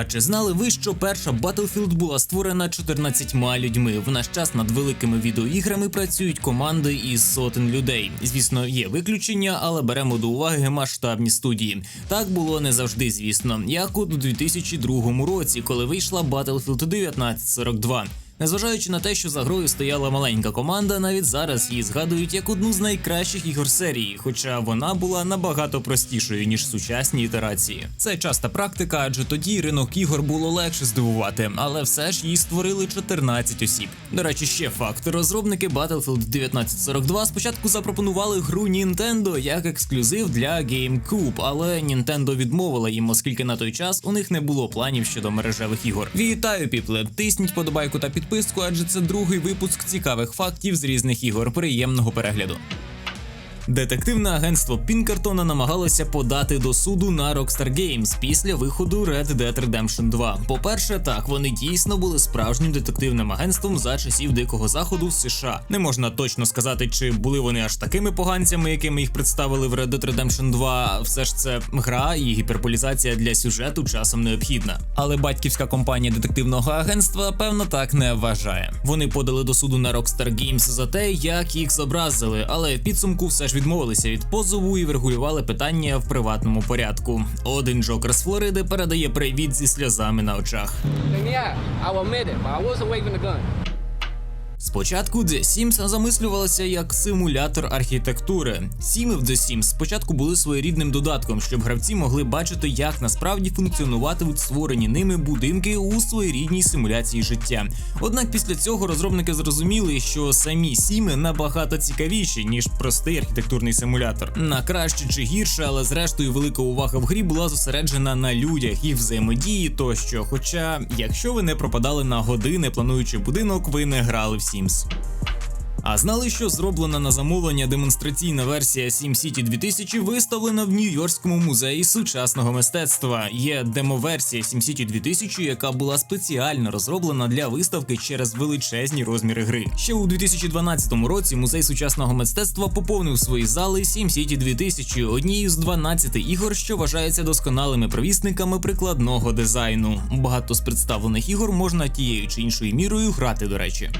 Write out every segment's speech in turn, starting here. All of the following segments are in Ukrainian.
А чи знали ви, що перша Battlefield була створена 14 людьми? В наш час над великими відеоіграми працюють команди із сотень людей. Звісно, є виключення, але беремо до уваги масштабні студії. Так було не завжди, звісно, як от у 2002 році, коли вийшла Battlefield 1942. Незважаючи на те, що за грою стояла маленька команда, навіть зараз її згадують як одну з найкращих ігор серії, хоча вона була набагато простішою ніж сучасні ітерації. Це часта практика, адже тоді ринок ігор було легше здивувати, але все ж її створили 14 осіб. До речі, ще факт: розробники Battlefield 1942 спочатку запропонували гру Nintendo як ексклюзив для GameCube, але Nintendo відмовила їм, оскільки на той час у них не було планів щодо мережевих ігор. Вітаю, піпле! Тисніть подобайку та підписку, адже це другий випуск цікавих фактів з різних ігор. Приємного перегляду. Детективне агентство Пінкертона намагалося подати до суду на Rockstar Games після виходу Red Dead Redemption 2. По-перше, так вони дійсно були справжнім детективним агентством за часів Дикого Заходу в США. Не можна точно сказати, чи були вони аж такими поганцями, якими їх представили в Red Dead Redemption 2. Все ж це гра і гіперполізація для сюжету часом необхідна. Але батьківська компанія детективного агентства певно так не вважає. Вони подали до суду на Rockstar Games за те, як їх зобразили, але в підсумку все ж відмовилися від позову і врегулювали питання в приватному порядку. Один Джокер з Флориди передає привіт зі сльозами на очах. Спочатку The Sims замислювалася як симулятор архітектури. Сіми в The Sims спочатку були своєрідним додатком, щоб гравці могли бачити, як насправді функціонуватимуть створені ними будинки у своєрідній симуляції життя. Однак після цього розробники зрозуміли, що самі сіми набагато цікавіші ніж простий архітектурний симулятор. На краще чи гірше, але зрештою велика увага в грі була зосереджена на людях, їх взаємодії тощо. Хоча, якщо ви не пропадали на години, плануючи будинок, ви не грали в Sims. А знали, що зроблена на замовлення демонстраційна версія SimCity 2000 виставлена в Нью-Йоркському музеї сучасного мистецтва. Є демоверсія SimCity 2000, яка була спеціально розроблена для виставки через величезні розміри гри. Ще у 2012 році музей сучасного мистецтва поповнив свої зали SimCity 2000, однією з 12 ігор, що вважаються досконалими провісниками прикладного дизайну. Багато з представлених ігор можна тією чи іншою мірою грати, до речі.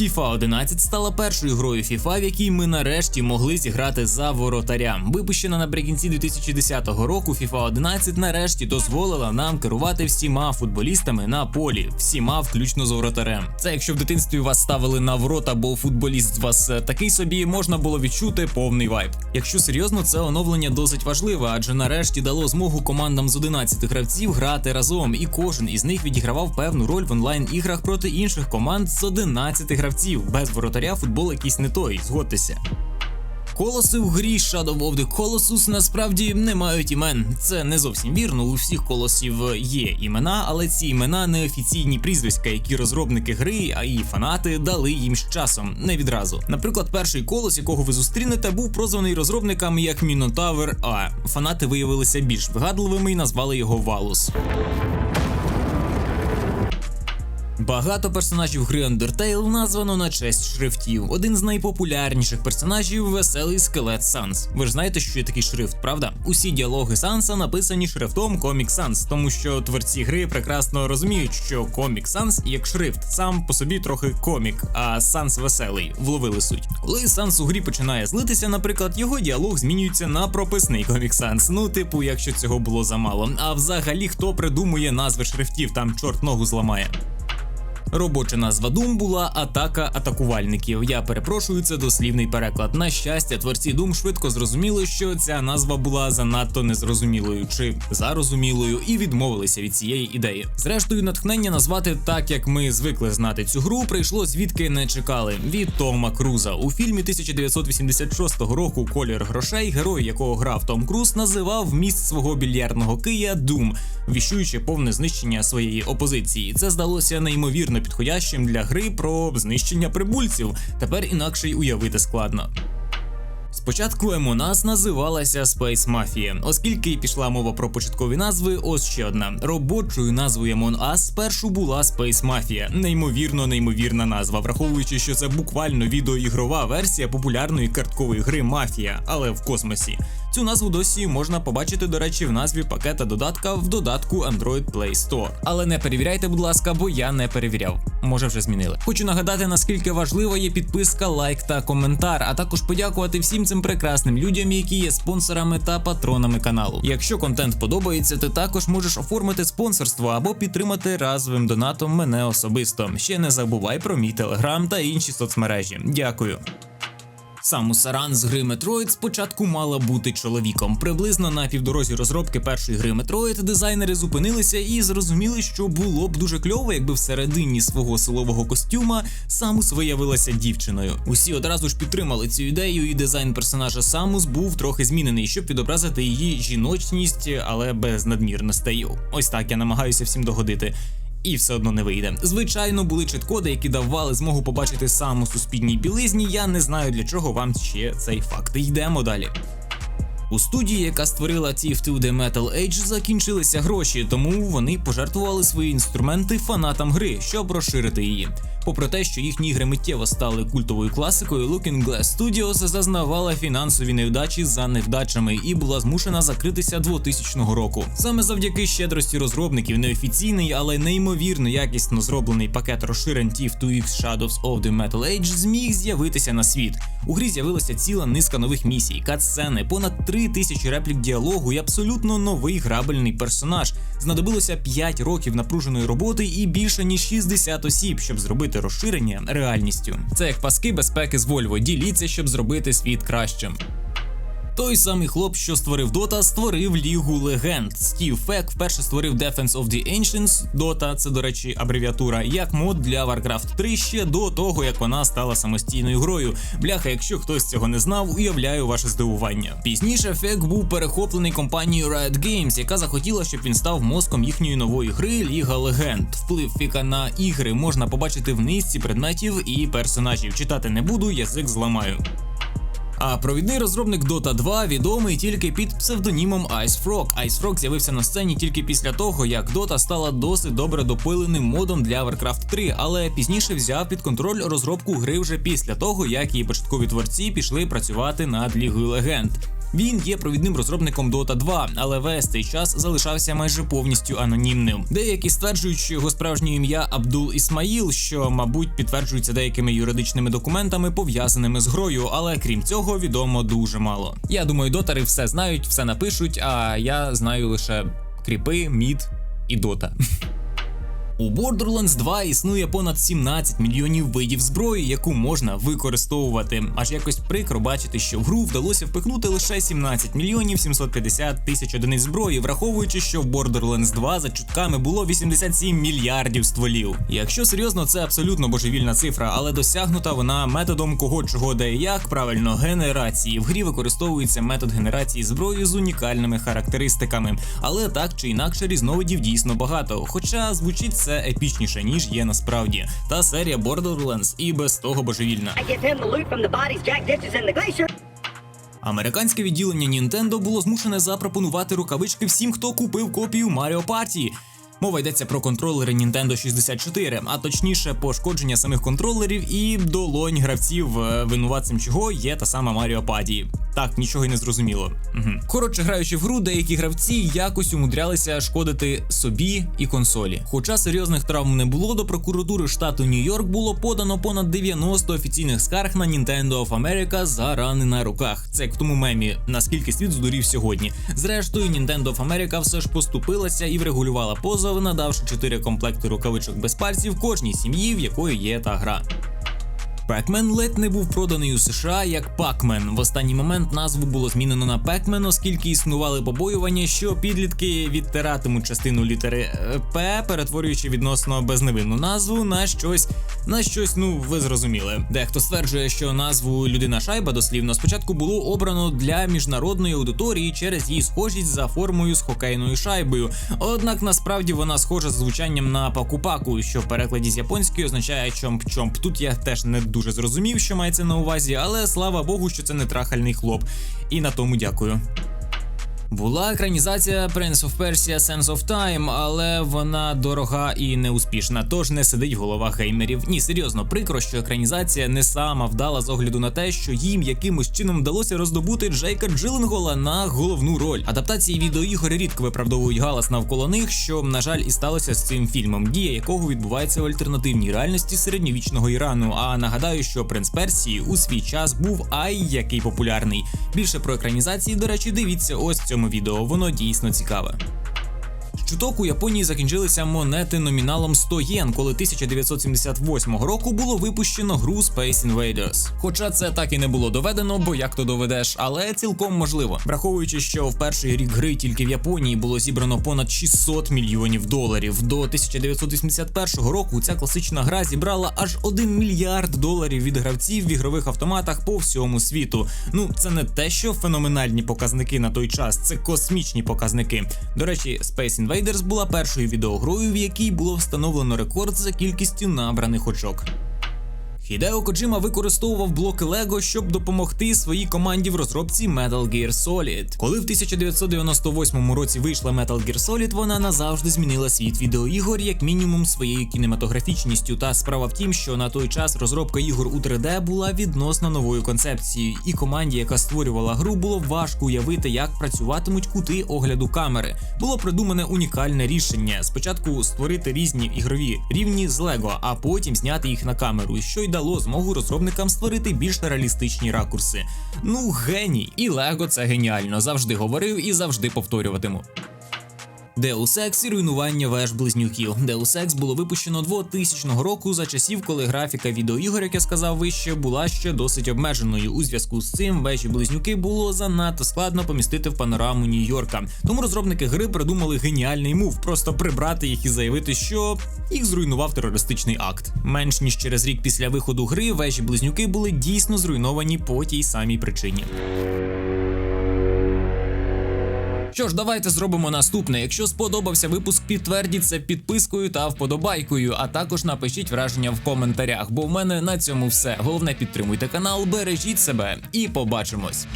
FIFA 11 стала першою грою FIFA, в якій ми нарешті могли зіграти за воротаря. Випущена наприкінці 2010 року, FIFA 11 нарешті дозволила нам керувати всіма футболістами на полі, всіма включно з воротарем. Це якщо в дитинстві вас ставили на ворота, бо футболіст з вас е, такий собі, можна було відчути повний вайб. Якщо серйозно, це оновлення досить важливе, адже нарешті дало змогу командам з 11 гравців грати разом, і кожен із них відігравав певну роль в онлайн-іграх проти інших команд з 11 гравців. Без воротаря футбол якийсь не той, згодьтеся. Колоси в грі Shadow of the Colossus насправді не мають імен. Це не зовсім вірно. У всіх колосів є імена, але ці імена не офіційні прізвиська, які розробники гри, а і фанати дали їм з часом, не відразу. Наприклад, перший колос, якого ви зустрінете, був прозваний розробниками як Мінотавр. А фанати виявилися більш вигадливими і назвали його Валус. Багато персонажів гри Undertale названо на честь шрифтів. Один з найпопулярніших персонажів веселий скелет Санс. Ви ж знаєте, що є такий шрифт, правда? Усі діалоги Санса написані шрифтом Comic Sans, тому що творці гри прекрасно розуміють, що Comic Sans як шрифт сам по собі трохи комік, а Санс веселий. Вловили суть. Коли Санс у грі починає злитися, наприклад, його діалог змінюється на прописний Comic Sans. Ну, типу, якщо цього було замало. А взагалі, хто придумує назви шрифтів, там чорт ногу зламає. Робоча назва Doom була атака атакувальників. Я перепрошую, це дослівний переклад. На щастя, творці Doom швидко зрозуміли, що ця назва була занадто незрозумілою чи зарозумілою, і відмовилися від цієї ідеї. Зрештою, натхнення назвати так, як ми звикли знати цю гру, прийшло звідки не чекали від Тома Круза. У фільмі 1986 року Колір грошей, герой якого грав Том Круз, називав міст свого більярдного кия Doom, віщуючи повне знищення своєї опозиції. Це здалося неймовірно підходящим для гри про знищення прибульців. Тепер інакше й уявити складно. Спочатку Емонас називалася Space Mafia. Оскільки пішла мова про початкові назви, ось ще одна. Робочою назвою Among спершу була Space Mafia. Неймовірно, неймовірна назва, враховуючи, що це буквально відеоігрова версія популярної карткової гри Мафія, але в космосі. Цю назву досі можна побачити, до речі, в назві пакета додатка в додатку Android Play Store. Але не перевіряйте, будь ласка, бо я не перевіряв. Може вже змінили. Хочу нагадати, наскільки важлива є підписка, лайк та коментар, а також подякувати всім цим прекрасним людям, які є спонсорами та патронами каналу. Якщо контент подобається, ти також можеш оформити спонсорство або підтримати разовим донатом мене особисто. Ще не забувай про мій телеграм та інші соцмережі. Дякую. Самус Аран з гри Metroid спочатку мала бути чоловіком. Приблизно на півдорозі розробки першої гри Metroid дизайнери зупинилися і зрозуміли, що було б дуже кльово, якби всередині свого силового костюма Самус виявилася дівчиною. Усі одразу ж підтримали цю ідею, і дизайн персонажа Самус був трохи змінений, щоб відобразити її жіночність, але без надмірностей. Ось так я намагаюся всім догодити і все одно не вийде. Звичайно, були чіткоди, які давали змогу побачити саму суспільній білизні. Я не знаю для чого вам ще цей факт. Йдемо далі. У студії, яка створила TF2 The Metal Age, закінчилися гроші, тому вони пожертвували свої інструменти фанатам гри, щоб розширити її. Попри те, що їхні ігри миттєво стали культовою класикою, Looking Glass Studios зазнавала фінансові невдачі за невдачами і була змушена закритися 2000 року. Саме завдяки щедрості розробників неофіційний, але неймовірно якісно зроблений пакет розширень TF2X Shadows of the Metal Age зміг з'явитися на світ. У грі з'явилася ціла низка нових місій, катсцени, понад 3000 реплік діалогу і абсолютно новий грабельний персонаж. Знадобилося 5 років напруженої роботи і більше ніж 60 осіб, щоб зробити розширення реальністю. Це як паски безпеки з Volvo. Діліться, щоб зробити світ кращим. Той самий хлоп, що створив Dota, створив Лігу Легенд. Стів Фек вперше створив Defense of the Ancients, Dota, це, до речі, абревіатура, як мод для Warcraft 3 ще до того, як вона стала самостійною грою. Бляха, якщо хтось цього не знав, уявляю ваше здивування. Пізніше Фек був перехоплений компанією Riot Games, яка захотіла, щоб він став мозком їхньої нової гри Ліга Легенд. Вплив Фіка на ігри можна побачити в низці предметів і персонажів. Читати не буду, язик зламаю. А провідний розробник Dota 2 відомий тільки під псевдонімом Ice Frog. Ice Frog з'явився на сцені тільки після того, як Dota стала досить добре допиленим модом для Warcraft 3, але пізніше взяв під контроль розробку гри вже після того, як її початкові творці пішли працювати над Лігою Легенд. Він є провідним розробником Dota 2, але весь цей час залишався майже повністю анонімним. Деякі стверджують, що його справжнє ім'я Абдул Ісмаїл, що, мабуть, підтверджується деякими юридичними документами, пов'язаними з грою, але крім цього відомо дуже мало. Я думаю, дотари все знають, все напишуть, а я знаю лише кріпи, мід і дота. У Borderlands 2 існує понад 17 мільйонів видів зброї, яку можна використовувати. Аж якось прикро бачити, що в гру вдалося впихнути лише 17 мільйонів 750 тисяч одиниць зброї, враховуючи, що в Borderlands 2 за чутками було 87 мільярдів стволів. Якщо серйозно, це абсолютно божевільна цифра, але досягнута вона методом кого чого де як правильно генерації. В грі використовується метод генерації зброї з унікальними характеристиками, але так чи інакше різновидів дійсно багато. Хоча звучить це епічніше, ніж є насправді. Та серія Borderlands і без того божевільна. Американське відділення Nintendo було змушене запропонувати рукавички всім, хто купив копію Mario Party. Мова йдеться про контролери Nintendo 64, а точніше пошкодження самих контролерів і долонь гравців, е, винуватцем чого є та сама Mario Party. Так, нічого й не зрозуміло. Угу. Коротше, граючи в гру, деякі гравці якось умудрялися шкодити собі і консолі. Хоча серйозних травм не було, до прокуратури штату Нью-Йорк було подано понад 90 офіційних скарг на Nintendo of America за рани на руках. Це як в тому мемі, наскільки світ здурів сьогодні. Зрештою, Nintendo of America все ж поступилася і врегулювала позов, надавши 4 комплекти рукавичок без пальців кожній сім'ї, в якої є та гра. Pac-Man ледь не був проданий у США як Pac-Man. В останній момент назву було змінено на Pac-Man, оскільки існували побоювання, що підлітки відтиратимуть частину літери е, П, перетворюючи відносно безневинну назву на щось, на щось, ну ви зрозуміли. Дехто стверджує, що назву людина шайба дослівно спочатку було обрано для міжнародної аудиторії через її схожість за формою з хокейною шайбою. Однак насправді вона схожа з звучанням на паку-паку, що в перекладі з японської означає чомп-чомп. Тут я теж не дуже зрозумів, що мається на увазі, але слава Богу, що це не трахальний хлоп. І на тому дякую. Була екранізація Prince of Persia Sense of Time, але вона дорога і неуспішна, тож не сидить в головах геймерів. Ні, серйозно, прикро, що екранізація не сама вдала з огляду на те, що їм якимось чином вдалося роздобути Джейка Джилленгола на головну роль. Адаптації відеоігор рідко виправдовують галас навколо них, що, на жаль, і сталося з цим фільмом, дія якого відбувається в альтернативній реальності середньовічного Ірану. А нагадаю, що принц Персії у свій час був ай який популярний. Більше про екранізації, до речі, дивіться ось в цьому відео. Воно дійсно цікаве. Чуток у Японії закінчилися монети номіналом 100 єн, коли 1978 року було випущено гру Space Invaders. Хоча це так і не було доведено, бо як то доведеш, але цілком можливо, враховуючи, що в перший рік гри тільки в Японії було зібрано понад 600 мільйонів доларів. До 1981 року ця класична гра зібрала аж 1 мільярд доларів від гравців в ігрових автоматах по всьому світу. Ну це не те, що феноменальні показники на той час, це космічні показники. До речі, Space Invaders була першою відеогрою, в якій було встановлено рекорд за кількістю набраних очок. Хідео Коджима використовував блоки Лего, щоб допомогти своїй команді в розробці Metal Gear Solid. Коли в 1998 році вийшла Metal Gear Solid, вона назавжди змінила світ відеоігор, як мінімум своєю кінематографічністю. Та справа в тім, що на той час розробка ігор у 3D була відносно новою концепцією, і команді, яка створювала гру, було важко уявити, як працюватимуть кути огляду камери. Було придумане унікальне рішення: спочатку створити різні ігрові рівні з Лего, а потім зняти їх на камеру, що й дало змогу розробникам створити більш реалістичні ракурси. Ну, геній! І Лего це геніально. Завжди говорив і завжди повторюватиму. Deus Ex і руйнування веж близнюків. Deus Ex було випущено 2000 року за часів, коли графіка відеоігор, як я сказав вище, була ще досить обмеженою. У зв'язку з цим вежі близнюки було занадто складно помістити в панораму Нью-Йорка. Тому розробники гри придумали геніальний мув, просто прибрати їх і заявити, що їх зруйнував терористичний акт. Менш ніж через рік після виходу гри вежі близнюки були дійсно зруйновані по тій самій причині. Що ж, давайте зробимо наступне. Якщо сподобався випуск, підтвердіть це підпискою та вподобайкою, а також напишіть враження в коментарях, бо в мене на цьому все. Головне підтримуйте канал, бережіть себе і побачимось.